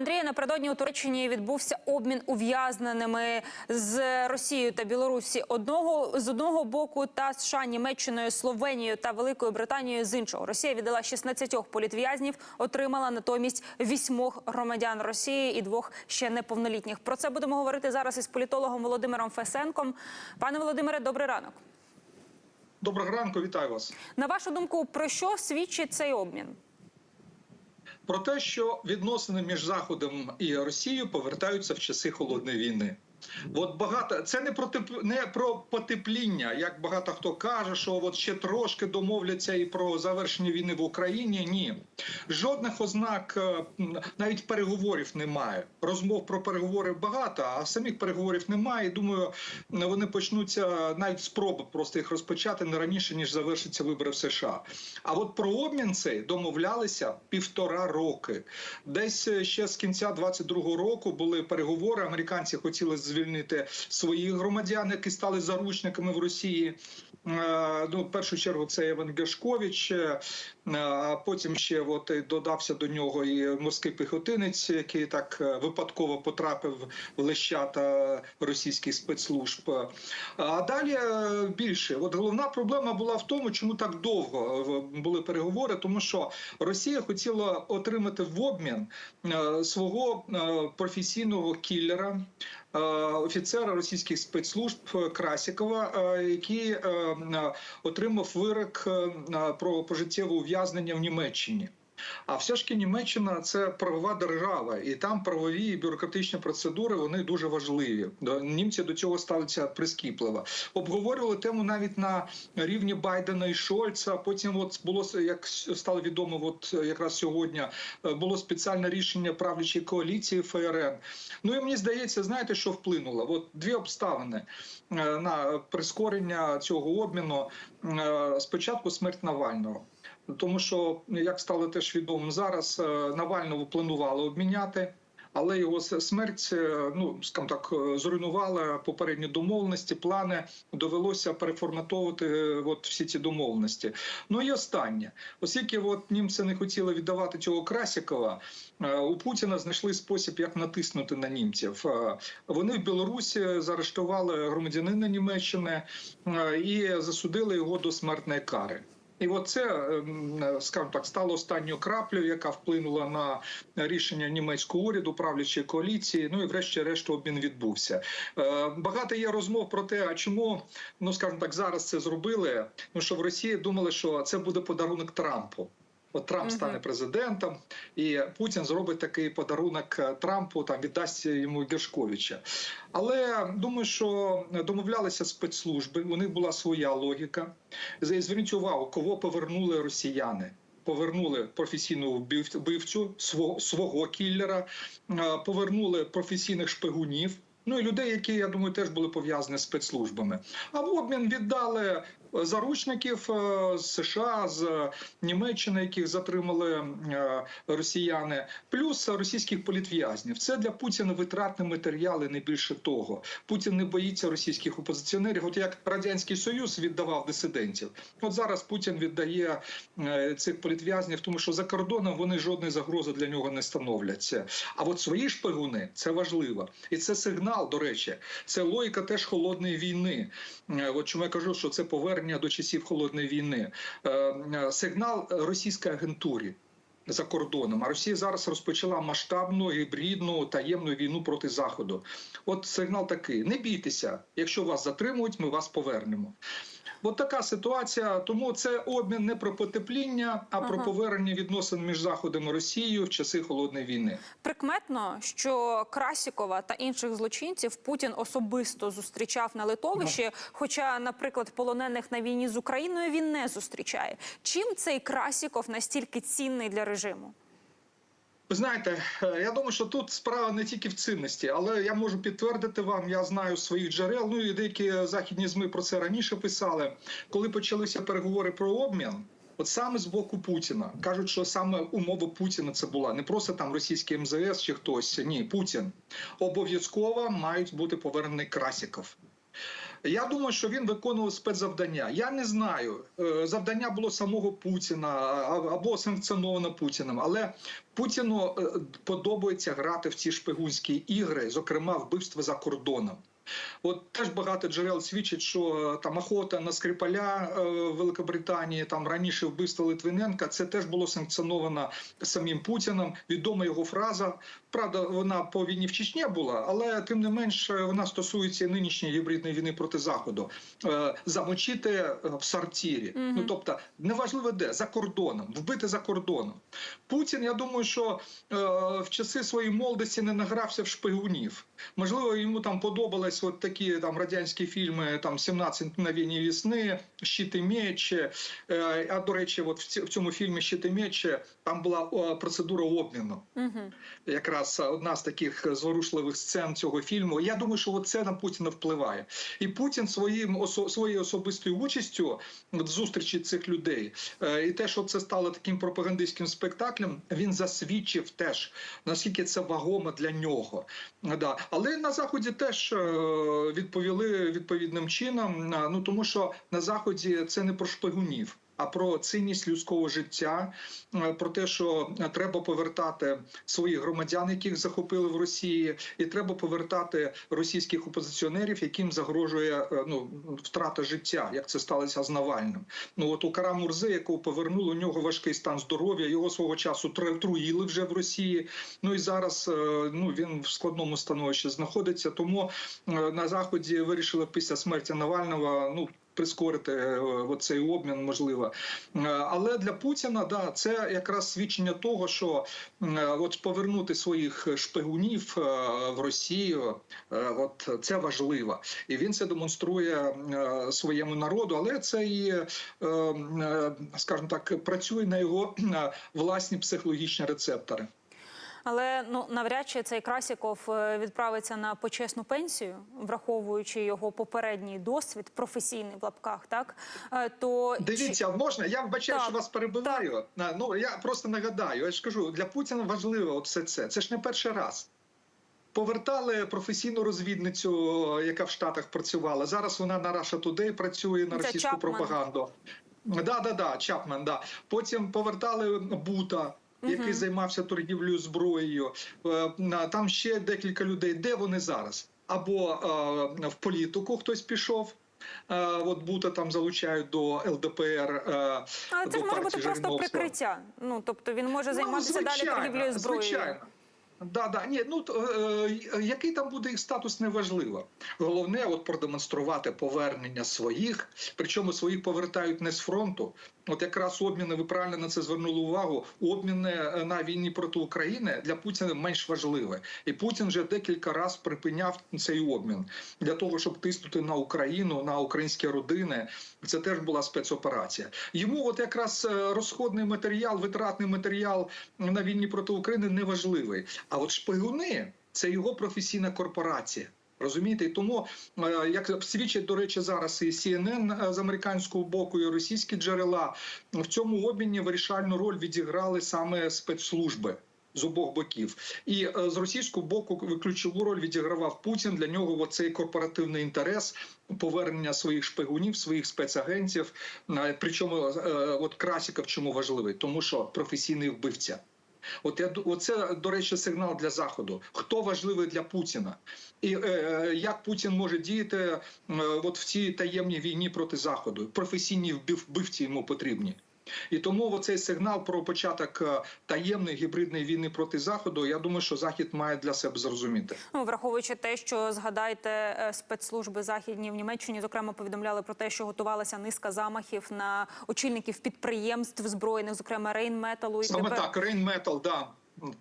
Андрія напередодні у Туреччині відбувся обмін ув'язненими з Росією та Білорусі одного з одного боку та США, Німеччиною, Словенією та Великою Британією з іншого. Росія віддала 16 політв'язнів, отримала натомість вісьмох громадян Росії і двох ще неповнолітніх. Про це будемо говорити зараз із політологом Володимиром Фесенком. Пане Володимире, добрий ранок. Доброго ранку, вітаю вас. На вашу думку, про що свідчить цей обмін? Про те, що відносини між Заходом і Росією повертаються в часи холодної війни. От багато це не про теп- не про потепління, як багато хто каже, що от ще трошки домовляться і про завершення війни в Україні. Ні, жодних ознак е, навіть переговорів немає. Розмов про переговори багато, а самих переговорів немає. Думаю, вони почнуться навіть спроби просто їх розпочати не раніше ніж завершаться вибори в США. А от про обмін цей домовлялися півтора роки. Десь е, ще з кінця 22-го року були переговори. Американці хотіли звільнити своїх громадян, які стали заручниками в Росії. Е, Ну, в першу чергу це Іван Гершкович, е, а потім ще от додався до нього і морський піхотинець, який так е, випадково потрапив в лещата російських спецслужб. А далі більше. От головна проблема була в тому, чому так довго були переговори, тому що Росія хотіла отримати в обмін свого професійного кіллера. Е, Офіцера російських спецслужб е, Красікова, е, який отримав вирок про пожиттєве ув'язнення в Німеччині. А все ж таки Німеччина це правова держава, і там правові і бюрократичні процедури вони дуже важливі. Німці до цього ставляться прискіпливо. Обговорювали тему навіть на рівні Байдена і Шольца. Потім, от було як стало відомо, от якраз сьогодні е, було спеціальне рішення правлячої коаліції ФРН. Ну і мені здається, знаєте, що вплинуло? От дві обставини е, на прискорення цього обміну. Е, Спочатку смерть Навального. Тому що як стало теж відомо зараз, е, Навального планували обміняти. Але його смерть, е, ну скажімо так, е, зруйнувала попередні домовленості, плани довелося переформатовувати от всі ці домовленості. Ну і останнє, оскільки от німці не хотіли віддавати цього Красікова, у Путіна знайшли спосіб, як натиснути на німців. Вони в Білорусі заарештували громадянина Німеччини і засудили його до смертної кари. І от це, ем, скажімо так, стало останньою краплею, яка вплинула на рішення німецького уряду, правлячої коаліції. Ну і врешті-решт обмін відбувся. Е, Багато є розмов про те, а чому ну скажімо так, зараз це зробили. Ну що в Росії думали, що це буде подарунок Трампу. От Трамп стане президентом, і Путін зробить такий подарунок е, Трампу, там віддасть йому Гершковича. Але думаю, що домовлялися спецслужби. У них була своя логіка. Зверніть увагу, кого повернули росіяни. Повернули професійного вбивцю, свого, свого кіллера, е, повернули професійних шпигунів. Ну і людей, які я думаю, теж були пов'язані з спецслужбами. А в обмін віддали заручників е, з США, з Німеччини, яких затримали е, росіяни, плюс російських політв'язнів. Це для Путіна витратні матеріали, не більше того. Путін не боїться російських опозиціонерів. От як радянський союз віддавав дисидентів, от зараз Путін віддає е, цих політв'язнів, тому що за кордоном вони жодної загрози для нього не становляться. А от свої шпигуни це важливо, і це сигнал. До речі, це логіка теж холодної війни. Е, От чому я кажу, що це повернення до часів холодної війни. Е, е, Сигнал російської агентурі. За кордоном, а Росія зараз розпочала масштабну гібридну таємну війну проти заходу. От сигнал такий: не бійтеся, якщо вас затримують, ми вас повернемо. От така ситуація. Тому це обмін не про потепління, а про Ага. повернення відносин між заходом і Росією в часи холодної війни. Прикметно, що Красікова та інших злочинців Путін особисто зустрічав на литовищі. Хоча, наприклад, полонених на війні з Україною він не зустрічає. Чим цей Красіков настільки цінний для режиму? Ви знаєте, е, я думаю, що тут справа не тільки в цінності, але я можу підтвердити вам, я знаю своїх джерел. Ну і деякі західні зми про це раніше писали. Коли почалися переговори про обмін. От саме з боку Путіна кажуть, що саме умова Путіна це була не просто там російський МЗС чи хтось. Ні, Путін обов'язково мають бути повернений Красіков. Я думаю, що він виконував спецзавдання. Я не знаю. е, Завдання було самого Путіна або санкціоновано Путіним, але Путіну е, подобається грати в ці шпигунські ігри, зокрема вбивства за кордоном. От теж багато джерел свідчить, що е, там охота на Скрипаля в Великобританії, там раніше вбивство Литвиненка, це теж було санкціоновано самим Путіним. Відома його фраза. Правда, вона по війні в Чечні була, але тим не менш вона стосується нинішньої гібридної війни проти заходу. Е, Замочити е, в сортирі. Мгм. Ну тобто, неважливо де за кордоном, вбити за кордоном. Путін, я думаю, що е, в часи своєї молодості не награвся в шпигунів. Можливо, йому там подобались от такі там радянські фільми, там «17 мгновень весни, «Щит і меч». А до речі, от в цьому фільмі «Щит і меч» там була процедура обміну. Угу. Якраз одна з таких зворушливих сцен цього фільму. Я думаю, що от це на Путіна впливає. І Путін своїм своєю особистою участю в зустрічі цих людей, е, і те, що це стало таким пропагандистським спектаклем, він засвідчив теж наскільки це вагомо для нього. Да. Але на заході теж е, відповіли відповідним чином. е, Ну тому що на заході це не про шпигунів. А про цінність людського життя, е, про те, що треба повертати своїх громадян, яких захопили в Росії, і треба повертати російських опозиціонерів, яким загрожує е, ну втрата життя, як це сталося з Навальним. Ну от у Кара Мурзи, якого повернули, у нього важкий стан здоров'я. Його свого часу тр- труїли вже в Росії. Ну і зараз е, ну він в складному становищі знаходиться. Тому на заході вирішили після смерті Навального ну. Прискорити е, оцей обмін можливо, Е, але для Путіна да це якраз свідчення того, що е, от повернути своїх шпигунів в Росію, от це важливо, і він це демонструє своєму народу. Але це і скажімо так працює на його власні психологічні рецептори. Але ну навряд чи цей Красіков е, відправиться на почесну пенсію, враховуючи його попередній досвід, професійний в лапках, так Е, то Дивіться, можна я вбачаю, Так, що вас перебиваю. На, Ну я просто нагадаю. Я ж кажу, для Путіна важливо от все це. Це ж не перший раз. Повертали професійну розвідницю, яка в Штатах працювала. Зараз вона на Russia Today працює на російську пропаганду. Да, да, да, Чапмен, да. Потім повертали Бута, який займався торгівлею зброєю. Е, Там ще декілька людей. Де вони зараз? Або е, в політику хтось пішов. Е, От Бута там залучають до ЛДПР. але до це ж може бути просто прикриття. Ну тобто він може займатися далі торгівлею зброєю. Ну, Звичайно. Да, да, ні, ну то, е, який там буде їх статус, неважливо. Головне, от продемонструвати повернення своїх, причому своїх повертають не з фронту. От якраз обміни, ви правильно на це звернули увагу. Обміни е, на війні проти України для Путіна менш важливі. І Путін вже декілька разів припиняв цей обмін для того, щоб тиснути на Україну, на українські родини. Це теж була спецоперація. Йому, от якраз е, розходний матеріал, витратний матеріал на війні проти України не важливий. А от шпигуни це його професійна корпорація. Розумієте, і тому е, як свідчить до речі зараз і CNN з американського боку, і російські джерела в цьому обміні вирішальну роль відіграли саме спецслужби. З обох боків, і е, з російського боку ключову роль відігравав Путін. Для нього цей корпоративний інтерес повернення своїх шпигунів, своїх спецагентів. Е, Причому е, от Красіков чому важливий, тому що професійний вбивця. От я оце, до речі, сигнал для заходу. Хто важливий для Путіна, і е, як Путін може діяти е, от в цій таємній війні проти заходу? Професійні вбив, вбивці йому потрібні. І тому оцей сигнал про початок е, таємної гібридної війни проти заходу. Я думаю, що захід має для себе зрозуміти. Ну, враховуючи те, що згадайте е, спецслужби західні в Німеччині, зокрема повідомляли про те, що готувалася низка замахів на очільників підприємств збройних, зокрема Рейнметалу. І Саме тепер так, Рейнметал, да.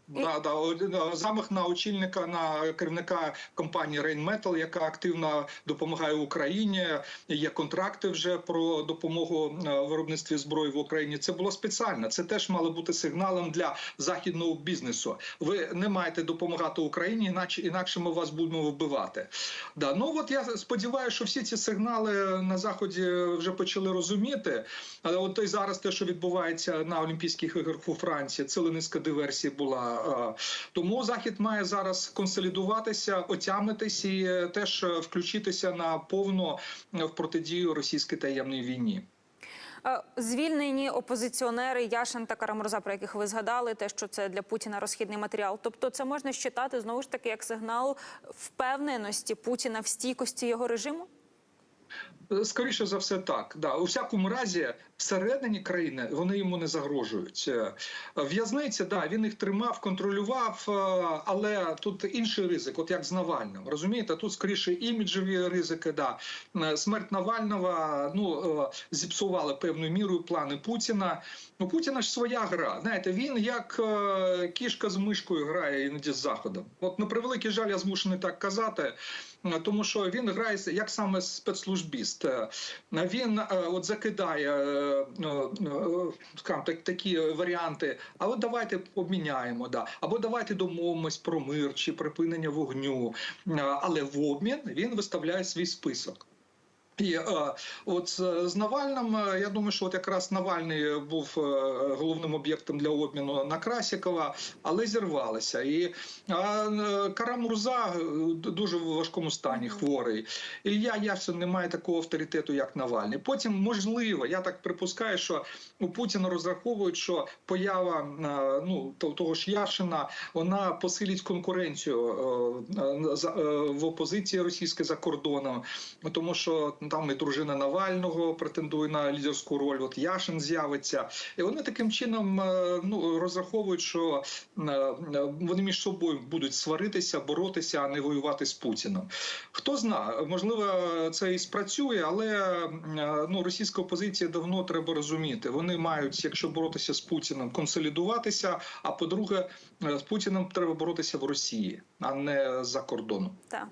Да, да, замах на очільника на керівника компанії Рейнметал, яка активно допомагає Україні. Є контракти вже про допомогу е, виробництві зброї в Україні. Це було спеціально. Це теж мало бути сигналом для західного бізнесу. Ви не маєте допомагати Україні, іначе інакше ми вас будемо вбивати. Да, ну от я сподіваюся, що всі ці сигнали на заході вже почали розуміти. Але от і зараз те, що відбувається на Олімпійських іграх у Франції, ціла низка диверсій була. Була. Е, Тому Захід має зараз консолідуватися, отямитись і е, теж е, включитися на повно е, в протидію російській таємній війні. Звільнені опозиціонери Яшин та Карамурза, про яких ви згадали, те, що це для Путіна розхідний матеріал. Тобто, це можна считати знову ж таки як сигнал впевненості Путіна в стійкості його режиму. Скоріше за все, так. Да. У всякому разі, всередині країни вони йому не загрожують. Е, В'язниці, да, він їх тримав, контролював, е, але тут інший ризик, от як з Навальним. Розумієте, тут скоріше іміджеві ризики. Да. Е, Смерть Навального ну, зіпсували певною мірою плани Путіна. Ну, Путіна ж своя гра. Знаєте, він як кішка з мишкою грає іноді з заходом. От на превеликий жаль, я змушений так казати. Тому що він грає як саме спецслужбіст. Е, Він е, от закидає е, ну, е, скажімо, так, такі варіанти. А от давайте обміняємо, да. або давайте домовимось про мир чи припинення вогню. Е, Але в обмін він виставляє свій список. І е, от з, Навальним, е, я думаю, що от якраз Навальний був е, головним об'єктом для обміну на Красікова, але зірвалися. І а, е, Карамурза дуже в важкому стані, хворий. Ілля Яшин не має такого авторитету, як Навальний. Потім, можливо, я так припускаю, що у Путіна розраховують, що поява е, ну, то- того ж Яшина вона посилить конкуренцію е, е, е, в опозиції російської за кордоном, тому що там і дружина Навального претендує на лідерську роль. От Яшин з'явиться, і вони таким чином е, ну розраховують, що е, вони між собою будуть сваритися, боротися, а не воювати з Путіним. Хто знає, можливо, це і спрацює, але е, ну російська опозиція давно треба розуміти. Вони мають, якщо боротися з Путіним, консолідуватися. А по-друге, з Путіним треба боротися в Росії, а не за кордоном. Так.